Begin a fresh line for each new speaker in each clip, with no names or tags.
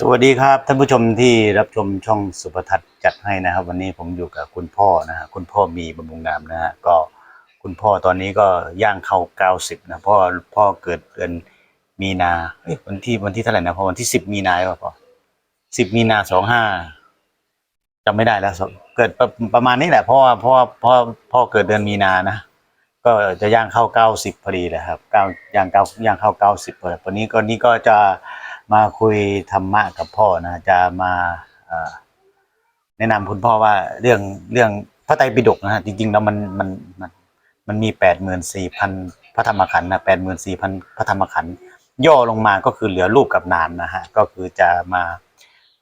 สวัสดีครับท่านผู้ชมที่รับชมช่องสุภทัศน์จัดให้นะครับ วันนี้ผมอยู่กับคุณพ่อนะฮะคุณพ่อมีบำรุงนามนะฮะก็คุณพ่อตอนนี้ก็ย่างเข้าเก้าสิบนะพ่อพ่อเกิดเดือนมีนาเอ้ยวันที่วันที่เท่าไหร่นะพ่อวันที่สิบมีนาหรอเปล่าพ่อสิบมีนาสองห้าจำไม่ได้แล้วเกิดประประมาณนี้แหละเพราะว่าพ่อพ่อพ่อเกิดเดือนมีนานะก็จะย่างเข้าเก้าสิบพอดีเลยครับเก้าย่างเก้าย่างเข้าเก้าสิบพอดีวันนี้ก็นี่ก็จะ มาคุยธรรมะกับพ่อนะจะมาเอ่อแนะนำคุณพ่อว่าเรื่องเรื่องพระไตรปิฎกนะฮะจริงๆแล้วมันมันมันมันมีแปดหมื่นสี่พันพระธรรมขันธ์นะแปดหมื่นสี่พันพระธรรมขันธ์ย่อลงมาก็คือเหลือรูปกับนามนะฮะก็คือจะมา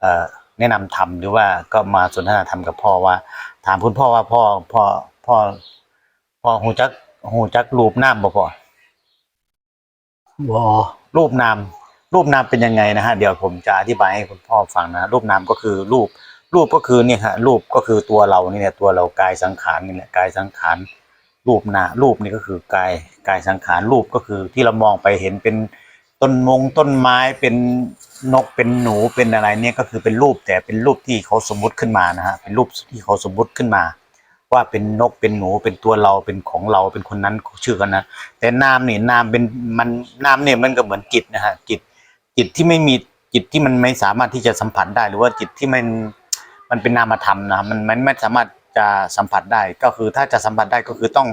เอ่อแนะนำธรรมหรือว่าก็มาสนทนาธรรมกับพ่อว่า ถามคุณพ่อว่าพ่อพ่อพ่อพอหูจักหูจักรูปนามบ่พอ
บ่
รูปนาม รูปนามเป็นยังไงนะฮะเดี๋ยวผมจะอธิบายให้คุณพ่อฟังนะรูปนามก็คือรูปรูปก็คือเนี่ยฮะรูปก็คือตัวเรานี่แหละตัวเรากายสังขารนี่แหละกายสังขารรูปนารูปนี่ก็คือกายกายสังขารรูปก็คือที่เรามองไปเห็นเป็นต้นมงต้นไม้เป็นนกเป็นหนูเป็นอะไรเนี่ยก็คือเป็นรูปแต่เป็นรูปที่เขาสมมุติขึ้นมานะฮะเป็นรูปที่เขาสมมุติขึ้นมา ว่าเป็นนกเป็นหนูเป็นตัวเราเป็นของเราเป็นคนนั้นชื่อกันนะแต่นามนี่นามเป็นมันนามเนี่ยมันก็เหมือนจิตนะฮะจิต จิตที่ไม่มีจิตที่มันไม่สามารถที่จะสัมผัสได้ หรือว่าจิตที่มันมันเป็นนามธรรมนะมันมันไม่สามารถจะสัมผัสได้ ก็คือถ้าจะสัมผัสได้ก็คือต้อง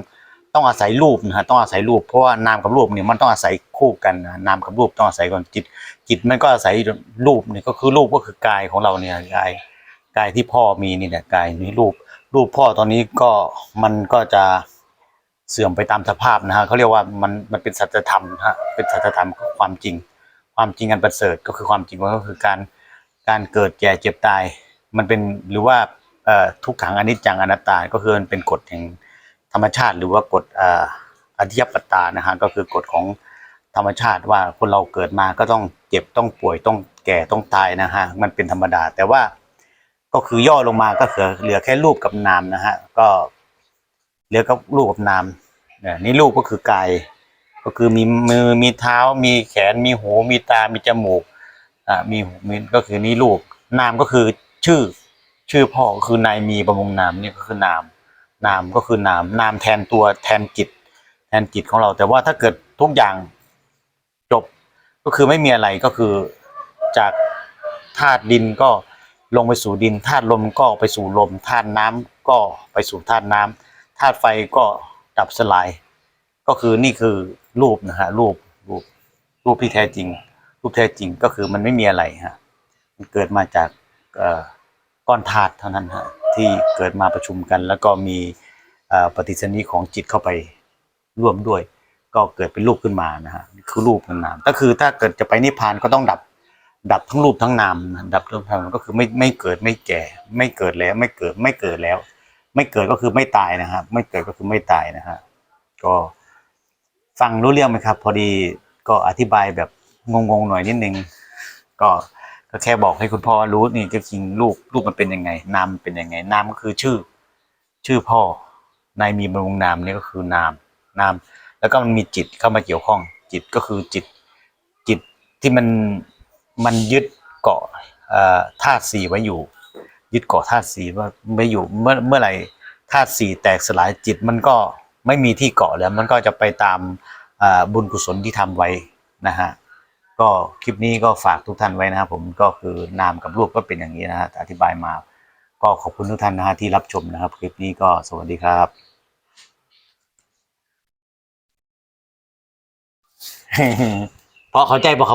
ต้องอาศัยรูปนะฮะต้องอาศัยรูปเพราะว่านามกับรูปเนี่ยมันต้องอาศัยคู่กันนะนามกับรูปต้องอาศัยกันจิต จิตมันก็อาศัยรูปเนี่ยก็คือรูปก็คือกายของเราเนี่ยกายกายที่พ่อมีนี่แหละกายนี้รูป รูปพ่อตอนนี้ก็มันก็จะเสื่อมไปตามสภาพนะฮะเขาเรียกว่ามันมันเป็นสัจธรรมนะฮะเป็นสัจธรรมความจริง ความจริงอันประเสริฐก็คือความจริงก็คือการการเกิดแก่เจ็บตาย มันเป็นหรือว่าทุกขังอนิจจังอนัตตา ก็คือมันเป็นกฎแห่งธรรมชาติ หรือว่ากฎออธิยปตานะฮะก็คือกฎของธรรมชาติว่าคนเราเกิดมาก็ต้องเจ็บต้องป่วยต้องแก่ต้องตายนะฮะมันเป็นธรรมดา แต่ว่าก็คือย่อลงมาก็เหลือเหลือแค่รูปกับนามนะฮะก็เหลือกับรูปกับนามเนี่ยนี่รูปก็คือกาย ก็คือมีมือมีเท้า มีแขนมีหูมีตามีจมูกอ่ามีหูมีก็คือนี่รูปนามก็คือชื่อ ชื่อพ่อก็คือนายมีบำรุงนามนี่ก็คือนาม นามก็คือนาม นามแทนตัวแทนจิต แทนจิตของเรา แต่ว่าถ้าเกิดทุกอย่างจบก็คือไม่มีอะไรก็คือจากธาตุดินก็ลงไปสู่ดินธาตุลมก็ไปสู่ลมธาตุน้ำก็ไปสู่ธาตุน้ำธาตุไฟก็ดับสลาย ก็คือนี่คือรูปนะฮะรูปรูปรูปที่แท้จริง รูปแท้จริงก็คือมันไม่มีอะไรฮะมันเกิดมาจากก้อนธาตุเท่านั้นฮะที่เกิดมาประชุมกัน แล้วก็มีปฏิสนธิของจิตเข้าไปร่วมด้วย ก็เกิดเป็นรูปขึ้นมานะฮะคือรูปกับนาม ก็คือถ้าเกิดจะไปนิพพานก็ต้องดับดับทั้งรูปทั้งนามดับทั้งนามก็คือไม่ไม่เกิดไม่แก่ ไม่เกิดแล้วไม่เกิดไม่เกิดแล้ว ไม่เกิดก็คือไม่ตายนะครับ ไม่เกิดก็คือไม่ตายนะฮะก็ ฟังรู้เรื่องไหมครับ พอดีก็อธิบายแบบงงๆหน่อยนิดนึงก็ก็แค่บอกให้คุณพ่อรู้นี่จริงๆรูปรูปมันเป็นยังไง นามเป็นยังไง นามก็คือชื่อ ชื่อพ่อนายมีบำรุงนามนี่ก็คือนามนาม แล้วก็มันมีจิตเข้ามาเกี่ยวข้อง จิตก็คือจิต จิตที่มันมันยึดเกาะธาตุสี่ไว้อยู่ ยึดเกาะธาตุสี่ว่าไว้อยู่เมื่อเมื่อไหร่ธาตุสี่แตกสลายจิตมันก็ ไม่มีที่เกาะแล้วมันก็จะไปตามบุญกุศลที่ทำไว้นะฮะก็คลิปนี้ก็ฝากทุกท่านไว้นะครับผมก็คือนามกับรูปก็เป็นอย่างนี้นะฮะอธิบายมา ก็ขอบคุณทุกท่านนะฮะที่รับชมนะครับ คลิปนี้ก็สวัสดีครับ พอเข้าใจปะครับ